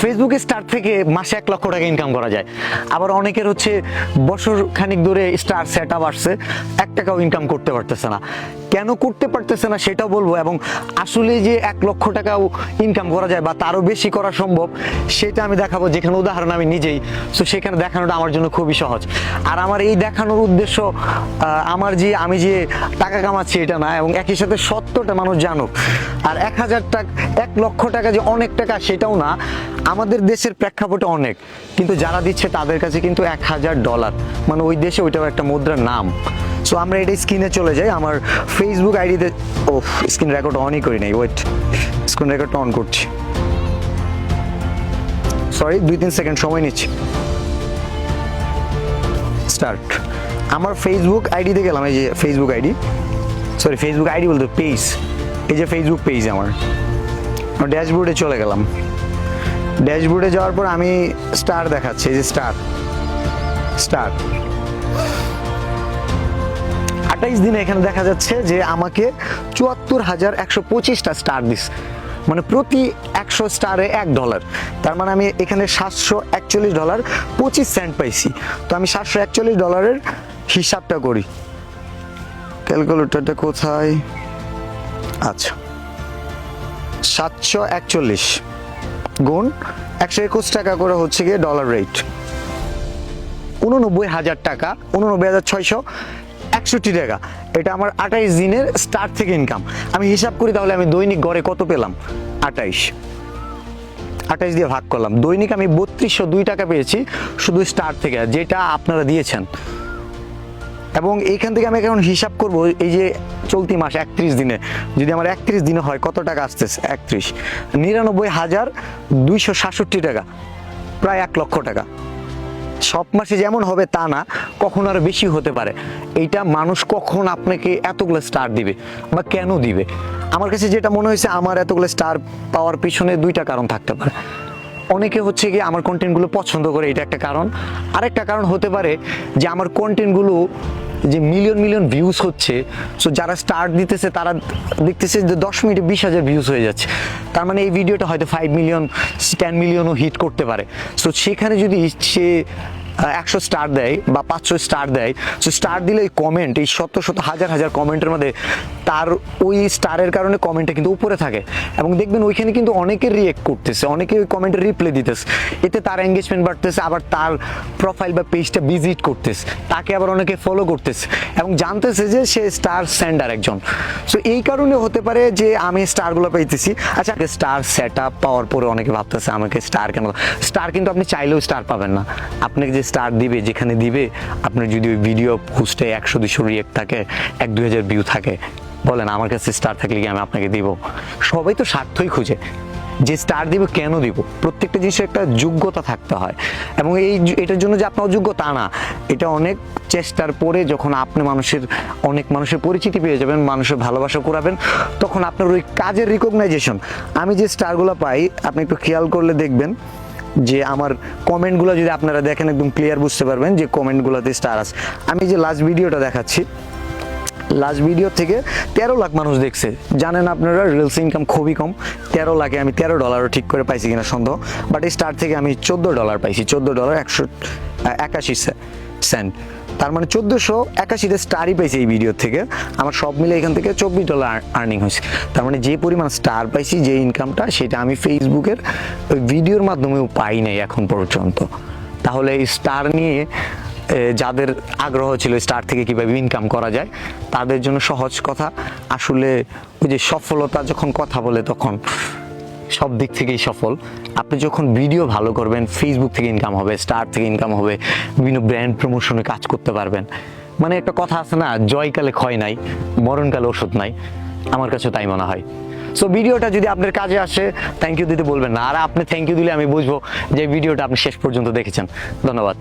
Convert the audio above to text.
ফেসবুকে স্টার থেকে মাসে এক লক্ষ টাকা ইনকাম করা যায়। আবার অনেকের হচ্ছে বছর খানিক ধরে স্টার সেট আপ আসছে, এক টাকাও ইনকাম করতে পারতেছে না। কেন করতে পারতেছে না সেটাও বলব এবং আসলে যে এক লক্ষ টাকাও ইনকাম করা যায় বা তারও বেশি করা সম্ভব, সেটা আমি দেখাবো যেখানে উদাহরণ আমি নিজেই। তো সেখানে দেখানোটা আমার জন্য খুবই সহজ। আর আমার এই দেখানোর উদ্দেশ্য আমার যে, আমি যে টাকা কামাচ্ছি এটা না, এবং একই সাথে সত্যটা মানুষ জানুক। আর এক হাজার টাকা, এক লক্ষ টাকা যে অনেক টাকা, সেটাও না, আমাদের দেশের প্রেক্ষাপটে অনেক। কিন্তু যারা দিচ্ছে তাদের কাছে কিন্তু এক হাজার ডলার। মানে ওই দেশে ওইটাও একটা মুদ্রার নাম। সো আমরা এটা স্ক্রিনে চলে যাই। আমার ফেসবুক আইডিতে ও স্ক্রিন রেকর্ড অনই করি নাই ওয়েট স্ক্রিন রেকর্ডটা অন করছি। সরি দুই তিন সেকেন্ড সময় নিচ্ছি। স্টার্ট আমার ফেসবুক আইডিতে গেলাম, এই যে Facebook ID sorry Facebook ID বলতে পেজ এই যে ফেসবুক পেজ আমার। ড্যাশবোর্ডে চলে গেলাম। ড্যাশবোর্ডে যাওয়ার পর আমি স্টার দেখাচ্ছি, এই যে স্টার স্টার আঠাইশ দিনে এখানে দেখা যাচ্ছে যে আমাকে চুয়াত্তর হাজার একশো পঁচিশটা স্টার দিস মানে প্রতি একশো স্টারে এক ডলার তার মানে আমি এখানে সাতশো একচল্লিশ ডলার পঁচিশ সেন্ট পাইছি। তো আমি সাতশো একচল্লিশ ডলারের হিসাবটা করি। ক্যালকুলেটরটা কোথায়? আচ্ছা। সাতশো একচল্লিশ গুণ একশো একুশ টাকা করে হচ্ছে গিয়ে ডলার রেট উননব্বই হাজার টাকা, উননব্বই হাজার ছয়শো একষট্টি টাকা। এটা আমার আঠাইশ দিনের স্টার্ট থেকে ইনকাম আমি হিসাব করি তাহলে আমি দৈনিক গড়ে কত পেলাম? আঠাইশ। আঠাইশ দিয়ে ভাগ করলাম। দৈনিক আমি বত্রিশশো দুই টাকা পেয়েছি শুধু স্টার থেকে, যেটা আপনারা দিয়েছেন। এবং এইখান থেকে আমি এখন হিসাব করব, এই যে চলতি মাস একত্রিশ দিনে, যদি আমার একত্রিশ দিনে হয়, কত টাকা আসতেছে? একত্রিশ। নিরানব্বই হাজার দুইশো সাতষট্টি টাকা, প্রায় এক লক্ষ টাকা। সব মাসে যেমন হবে তা না, কখন আরও বেশি হতে পারে। এইটা মানুষ কখন আপনাকে এতগুলো স্টার দিবে বা কেন দিবে? আমার কাছে যেটা মনে হয়েছে, আমার এতগুলো স্টার পাওয়ার পিছনে দুইটা কারণ থাকতে পারে। অনেকে হচ্ছে কি আমার কন্টেন্টগুলো পছন্দ করে, এটা একটা কারণ। আরেকটা কারণ হতে পারে যে আমার কন্টেন্টগুলো যে মিলিয়ন মিলিয়ন ভিউজ হচ্ছে সো যারা স্টার দিতেছে, তারা দেখতেছে যে দশ মিনিটে বিশ হাজার ভিউজ হয়ে যাচ্ছে। তার মানে এই ভিডিওটা হয়তো ফাইভ মিলিয়ন টেন মিলিয়নও হিট করতে পারে। সো সেখানে যদি সে একশো স্টার দেয় বা পাঁচশো স্টার দেয়। সো স্টার দিলে ওই কমেন্ট এই শত শত, হাজার হাজার কমেন্টের মধ্যে তার ওই স্টারের কারণে কমেন্টটা কিন্তু উপরে থাকে। এবং দেখবেন ওইখানে কিন্তু অনেকে রিয়েক্ট করতেছে অনেকে ওই কমেন্টে রিপ্লাই দিতেছে। এতে তার এঙ্গেজমেন্ট বাড়তেছে, আবার তার প্রোফাইল বা পেজটা ভিজিট করতেছে। তাকে আবার অনেকে ফলো করতেছে। এবং জানতেছে যে সে স্টার সেন্ডার একজন। সো এই কারণে হতে পারে যে আমি স্টারগুলো পেয়েছি আচ্ছা স্টার সেট আপ পাওয়ার পরে অনেকে ভাবতেছে আমাকে স্টার কেন? স্টার কিন্তু আপনি চাইলেও স্টার পাবেন না। আপনাকে যে স্টার দিবে, যেখানে দিবে, আপনার যদি ওই ভিডিও পোস্টে একশো দুশো রিয়েক্ট থাকে, এক দুই হাজার ভিউ থাকে বলেন, আমার কাছে স্টার থাকলে কি আমি আপনাকে দিব? সবাই তো স্বার্থই খুঁজে। যে স্টার দিব, কেন দিব? প্রত্যেকটা জিনিসের একটা যোগ্যতা থাকতে হয়। এবং এই এটার জন্য যে আপনার অযোগ্য তা না। এটা অনেক চেষ্টার পরে যখন আপনি মানুষের, অনেক মানুষের পরিচিতি পেয়ে যাবেন, মানুষের ভালোবাসা করাবেন তখন আপনার ওই কাজের রিকগনাইজেশন আমি যে স্টারগুলো পাই, আপনি একটু খেয়াল করলে দেখবেন যে আমার কমেন্টগুলো যদি আপনারা দেখেন, একদম ক্লিয়ার বুঝতে পারবেন যে কমেন্টগুলোতে স্টার আছে। আমি যে লাস্ট ভিডিওটা দেখাচ্ছি লাস্ট ভিডিও থেকে তেরো লাখ মানুষ দেখছে। জানেন আপনারা রিলস ইনকাম খুবই কম। তেরো লাখে আমি তেরো ডলারও ঠিক করে পাইছি কিনা সন্দেহ। বাট এই স্টার থেকে আমি চোদ্দ ডলার পাইছি। চোদ্দ ডলার একশো একাশি সেন্ট তার মানে চোদ্দোশো একাশিতে স্টারই পাইছি এই ভিডিও থেকে। আমার সব মিলে এখান থেকে চব্বিশ ডলার আর্নিং হয়েছে। তার মানে যে পরিমাণ স্টার পাইছি, যে ইনকামটা সেটা আমি ফেসবুকের ওই ভিডিওর মাধ্যমেও পাই নাই এখন পর্যন্ত। তাহলে এই স্টার নিয়ে যাদের আগ্রহ ছিল স্টার থেকে কীভাবে ইনকাম করা যায়, তাদের জন্য সহজ কথা। আসলে ওই যে সফলতা যখন কথা বলে তখন সব দিক থেকেই সফল। আপনি যখন ভিডিও ভালো করবেন ফেসবুক থেকে ইনকাম হবে স্টার থেকে ইনকাম হবে, বিভিন্ন ব্র্যান্ড প্রমোশনে কাজ করতে পারবেন। মানে একটা কথা আছে না, জয়কালে ক্ষয় নাই, মরণকালে ওষুধ নাই। আমার কাছে তাই মনে হয়। সো ভিডিওটা যদি আপনার কাজে আসে থ্যাংক ইউ দিতে বলবেন না। আর আপনি থ্যাংক ইউ দিলে আমি বুঝব যে ভিডিওটা আপনি শেষ পর্যন্ত দেখেছেন। ধন্যবাদ।